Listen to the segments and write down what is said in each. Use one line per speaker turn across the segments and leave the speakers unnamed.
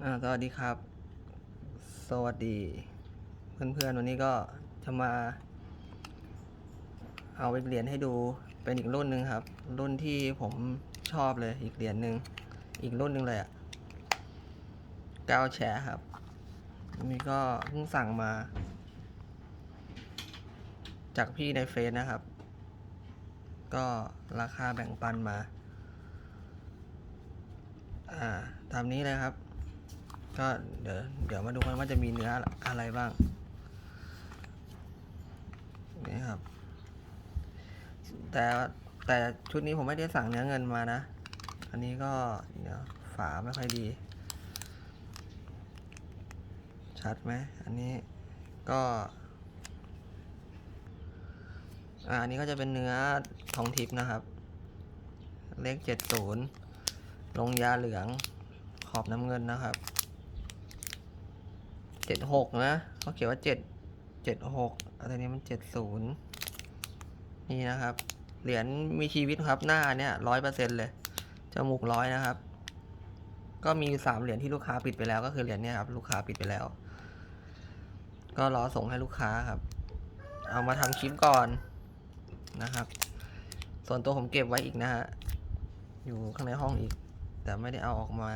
อ่าสวัสดีครับ สวัสดี เพื่อนๆวันนี้ก็จะมา เอาอีกเหรียญให้ดูเป็นอีกรุ่นหนึ่งครับ รุ่นที่ผมชอบเลยอีกเหรียญหนึ่งอีกรุ่นหนึ่งเลยอะก้าวแชร์ครับอันนี้ก็เพิ่งสั่งมา จากพี่ในเฟซนะครับ ก็ราคาแบ่งปันมา อ่าตามนี้เลยครับ ก็เดี๋ยวเดี๋ยวมาดูกันว่าจะมีเนื้ออะไรบ้างนี่ครับ แต่แต่ชุดนี้ผมไม่ได้สั่งเนื้อเงินมานะ อันนี้ก็เดี๋ยวฝาไม่ค่อยดี ชัดไหมอันนี้ก็อ่าอันนี้ก็จะเป็นเนื้อทองทิพย์นะครับ เลขเจ็ดศูนย์ลงยาเหลืองขอบน้ำเงินนะครับ เจ็ดหกนะเขาเขียนว่าเจ็ดเจ็ดหกอันนี้มันเจ็ดศูนย์นี่นะครับ เหรียญมีชีวิตครับหน้าเนี่ยร้อยเปอร์เซ็นต์เลยจมูกร้อยนะครับ ก็มีสามเหรียญที่ลูกค้าปิดไปแล้ว ก็คือเหรียญเนี่ยครับลูกค้าปิดไปแล้ว ก็รอส่งให้ลูกค้าครับ เอามาทำคลิปก่อนนะครับ ส่วนตัวผมเก็บไว้อีกนะฮะอยู่ข้างในห้องอีก แต่ไม่ได้เอาออกมา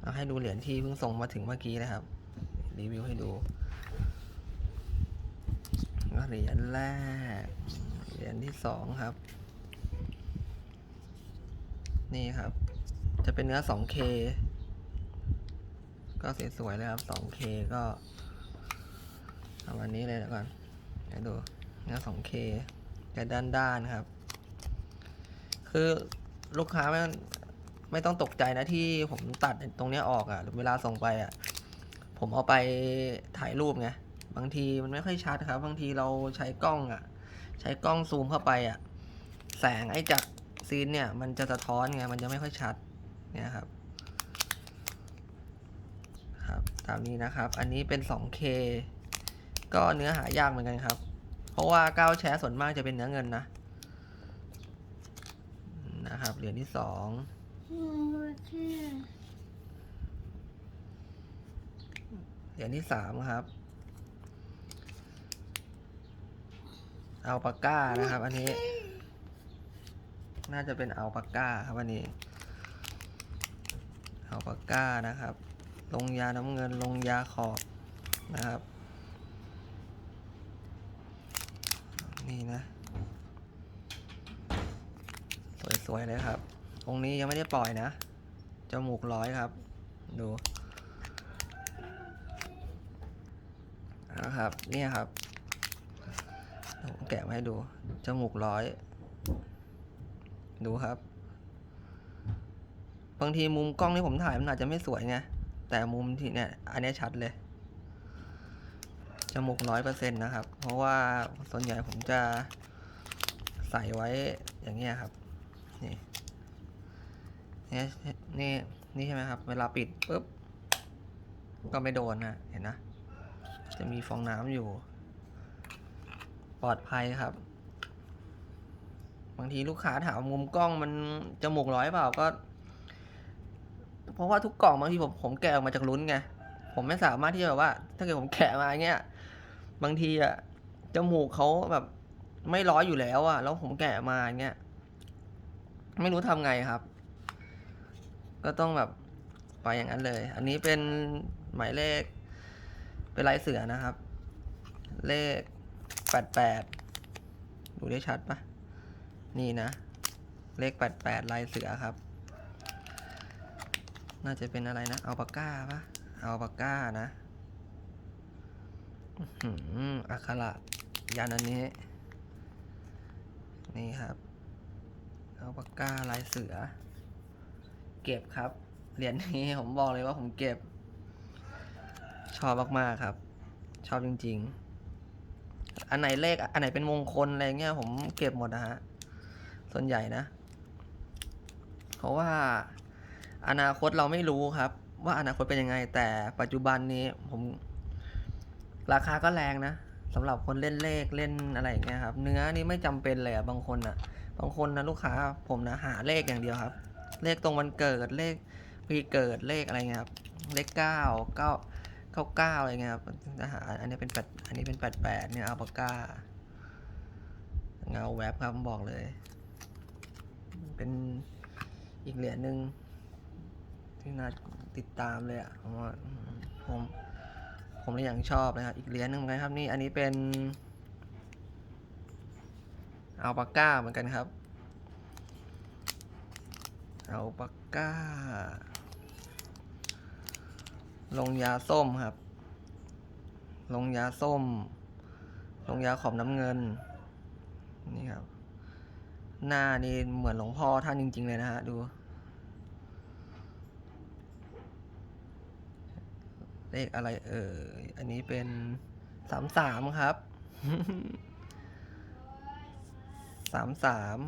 เอาให้ดูเหรียญที่เพิ่งส่งมาถึงเมื่อกี้นะครับ รีวิวให้ดูเหรียญแรก เหรียญที่สองครับ นี่ครับ จะเป็นเนื้อ 2K ก็สวยๆเลยครับ 2K ก็เอาวันนี้เลยแล้วกันให้ดูเนื้อ 2K จะด้านๆครับ คือลูกค้าไม่ไม่ต้องตกใจนะที่ผมตัดตรงนี้ออกอะ่ะเวลาส่งไปอะ่ะ ผมเอาไปถ่ายรูปไงบางทีมันไม่ค่อยชัดครับ บางทีเราใช้กล้องอะ่ะ ใช้กล้องซูมเข้าไปอะ่ะ แสงไอ้จากซีนเนี่ย มันจะสะท้อนไงมันจะไม่ค่อยชัดเนี่ยครับ ครับ ตามนี้นะครับ อันนี้เป็น 2K ก็เนื้อหายากเหมือนกันครับ เพราะว่าก้าวแชร์ส่วนมากจะเป็นเนื้อเงินนะ นะครับเหรียญที่สอง เหรียญที่สามครับ อัลปาก้านะครับ อันนี้ น่าจะเป็นอัลปาก้าครับอันนี้ อัลปาก้านะครับ ลงยาน้ำเงินลงยาขอบนะครับ นี่นะ สวยๆเลยครับองนี้ยังไม่ได้ปล่อยนะ จมูกร้อยครับ ดู นะครับ เนี่ยครับผมแกะมาให้ดู จมูกร้อย ดูครับ บางทีมุมกล้องที่ผมถ่ายมันอาจจะไม่สวยไง แต่มุมที่เนี่ย อันนี้ชัดเลย จมูกร้อยเปอร์เซ็นต์นะครับ เพราะว่าส่วนใหญ่ผมจะใส่ไว้อย่างเงี้ยครับ นี่นี่นี่นี่ใช่ไหมครับ เวลาปิดปุ๊บ ก็ไม่โดนนะ เห็นนะ จะมีฟองน้ำอยู่ ปลอดภัยครับ บางทีลูกค้าถามมุมกล้องมันจมูกร้อยเปล่าก็ เพราะว่าทุกกล่องบางทีผมผมแกะออกมาจากลุ้นไงผมไม่สามารถที่จะแบบว่า ถ้าเกิดผมแกะมาเงี้ยบางทีอะจมูกเขาแบบไม่ร้อยอยู่แล้วอะแล้วผมแกะมาเงี้ยไม่รู้ทำไงครับ ก็ต้องแบบไปอย่างนั้นเลย อันนี้เป็นหมายเลข เป็นลายเสือนะครับ เลขแปดแปดดูได้ชัดปะนี่นะ เลขแปดแปดลายเสือครับ น่าจะเป็นอะไรนะ เอัลปาก้าปะเอัลปาก้านะอักขระยันอันนี้ นี่ครับเอัลปาก้าลายเสือ เก็บครับ เหรียญนี้ผมบอกเลยว่าผมเก็บ ชอบมากๆครับ ชอบจริง ๆ อันไหนเลข อันไหนเป็นมงคลอะไรเงี้ยผมเก็บหมดนะฮะ ส่วนใหญ่นะ เพราะว่าอนาคตเราไม่รู้ครับ ว่าอนาคตเป็นยังไง แต่ปัจจุบันนี้ผม ราคาก็แรงนะสำหรับคนเล่นเลขเล่นอะไรอย่างเงี้ยครับ เนื้อนี่ไม่จำเป็นเลยอะบางคนอะบางคนนะลูกค้าผมนะหาเลขอย่างเดียวครับ เลขตรงวันเกิดเลขปีเกิดเลขอะไรเงี้ยครับ เลขเก้าเก้า เก้าเก้าอะไรเงี้ยครับจะหาอันนี้เป็นแปดอันนี้เป็นแปดแปดเนี่ยอัลปาก้า เงาแวบครับผมบอกเลย เป็นอีกเหรียญหนึ่งที่น่าติดตามเลยอะผมว่าผมผมเลยอย่างชอบนะครับอีกเหรียญหนึ่งเหมือนกันครับนี่อันนี้เป็นอัลปาก้าเหมือนกันครับอัลปาก้า ลงยาส้มครับ ลงยาส้ม ลงยาขอบน้ำเงิน นี่ครับ หน้านี่เหมือนหลวงพ่อท่านจริง ๆ เลยนะฮะ ดู เลขอะไรเอ่ย อันนี้เป็นสามสามครับสามสาม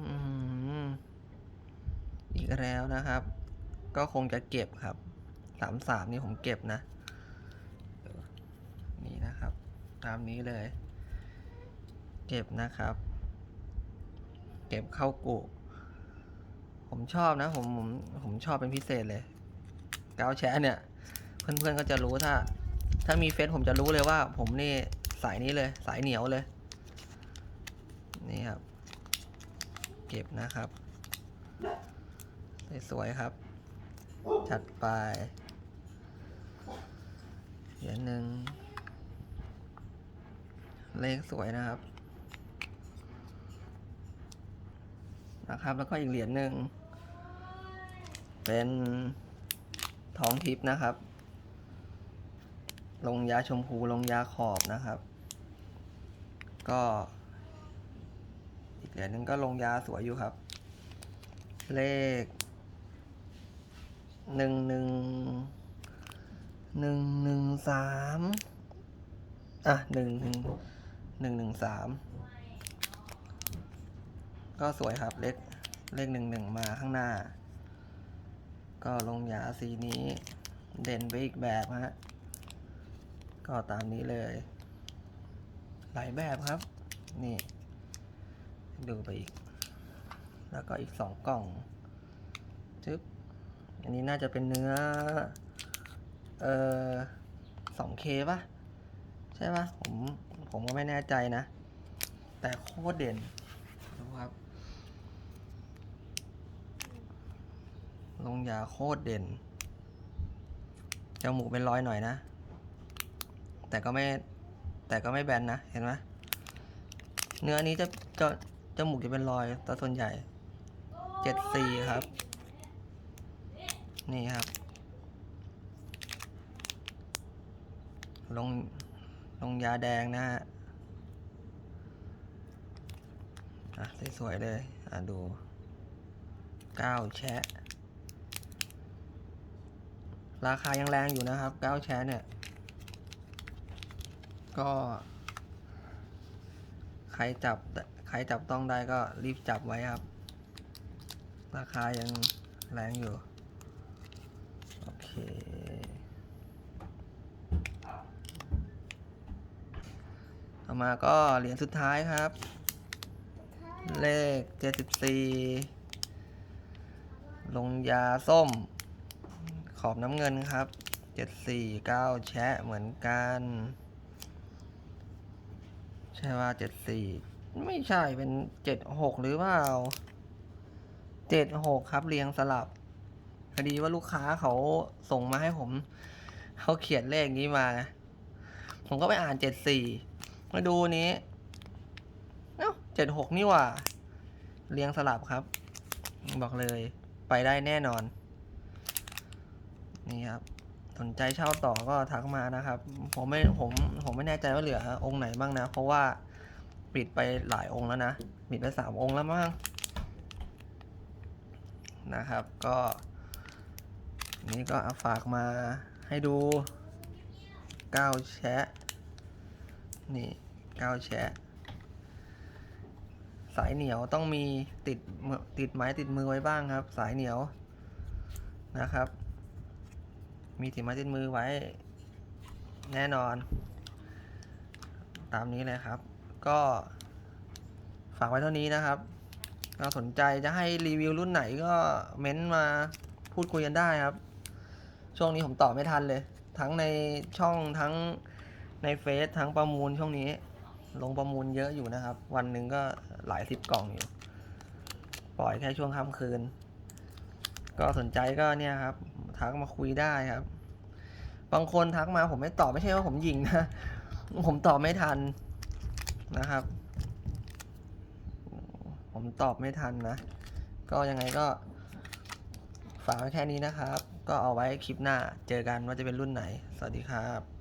อีกแล้วนะครับ ก็คงจะเก็บครับ สามสามนี่ผมเก็บนะ นี่นะครับ ตามนี้เลย เก็บนะครับ เก็บเข้ากุผมชอบนะผมผมผมชอบเป็นพิเศษเลยกาวแชเนี่ย เพื่อนๆก็จะรู้ถ้า ถ้ามีเฟซผมจะรู้เลยว่า ผมนี่สายนี้เลย สายเหนียวเลย นี่ครับ เก็บนะครับ สวยๆครับถัดไป เหรียญหนึ่งเลขสวยนะครับนะครับ แล้วก็อีกเหรียญหนึ่งเป็นทองทิพย์นะครับ ลงยาชมพูลงยาขอบนะครับ ก็ อีกเหรียญหนึ่งก็ลงยาสวยอยู่ครับ เลขหนึ่งหนึ่ง หนึ่งหนึ่งสามอะหนึ่งหนึ่งหนึ่งหนึ่งสามก็สวยครับเลขเลขหนึ่งหนึ่งมาข้างหน้า ก็ลงยาสีนี้เด่นไปอีกแบบฮะก็ตามนี้เลย หลายแบบครับ นี่ ดูไปอีก แล้วก็อีกสองกล่องจึ๊บอันนี้น่าจะเป็นเนื้อ เออสองเคป่ะ ใช่ป่ะ ผม ผมก็ไม่แน่ใจนะ แต่โคตรเด่น ดูครับ ลงยาโคตรเด่น จมูกเป็นรอยหน่อยนะ แต่ก็ไม่ แต่ก็ไม่แบนนะ เห็นไหมเนื้อนี้จะจะจมูกจะเป็นรอยแต่ส่วนใหญ่เจ็ดสี่ครับ นี่ครับ ลงลงยาแดงนะฮะอะสวยๆเลย อะดูเก้าแชะ ราคายังแรงอยู่นะครับเก้าแชะเนี่ย ก็ ใครจับใครจับต้องได้ก็รีบจับไว้ครับ ราคายังแรงอยู่ โอเค ต่อมาก็เหรียญสุดท้ายครับ เลข74ลงยาส้ม ขอบน้ำเงินครับ749แชะเหมือนกัน ใช่ว่า74ไม่ใช่เป็น76หรือเปล่า76ครับเรียงสลับพอดีว่าลูกค้าเขาส่งมาให้ผม เขาเขียนเลขนี้มา ผมก็ไปอ่าน74 มาดูนี้เอ้า76นี่ว่าเรียงสลับครับ บอกเลยไปได้แน่นอน นี่ครับ สนใจเช่าต่อก็ทักมานะครับ ผมไม่ผมผมไม่แน่ใจว่าเหลือองค์ไหนบ้างนะ เพราะว่าปิดไปหลายองค์แล้วนะปิดไปสามองค์แล้วมั้งนะครับ ก็ นี่ก็อาฝากมาให้ดูเก้าแชะ นี่เก้าแชะสายเหนียวต้องมีติดติดไม้ติดมือไว้บ้างครับ สายเหนียวนะครับ มีติดไม้ติดมือไว้ แน่นอน ตามนี้เลยครับ ก็ฝากไว้เท่านี้นะครับถ้าสนใจจะให้รีวิวรุ่นไหนก็เม้นต์มาพูดคุยกันได้ครับ ช่วงนี้ผมตอบไม่ทันเลย ทั้งในช่องทั้ง ในเฟซทั้งประมูลช่วงนี้ ลงประมูลเยอะอยู่นะครับ วันหนึ่งก็หลายสิบกล่องอยู่ ปล่อยแค่ช่วงค่ำคืน ก็สนใจก็เนี่ยครับ ทักมาคุยได้ครับ บางคนทักมาผมไม่ตอบไม่ใช่ว่าผมหยิงนะ ผมตอบไม่ทันนะครับ ผมตอบไม่ทันนะ ก็ยังไงก็ฝากไว้แค่นี้นะครับ ก็เอาไว้คลิปหน้าเจอกันว่าจะเป็นรุ่นไหน สวัสดีครับ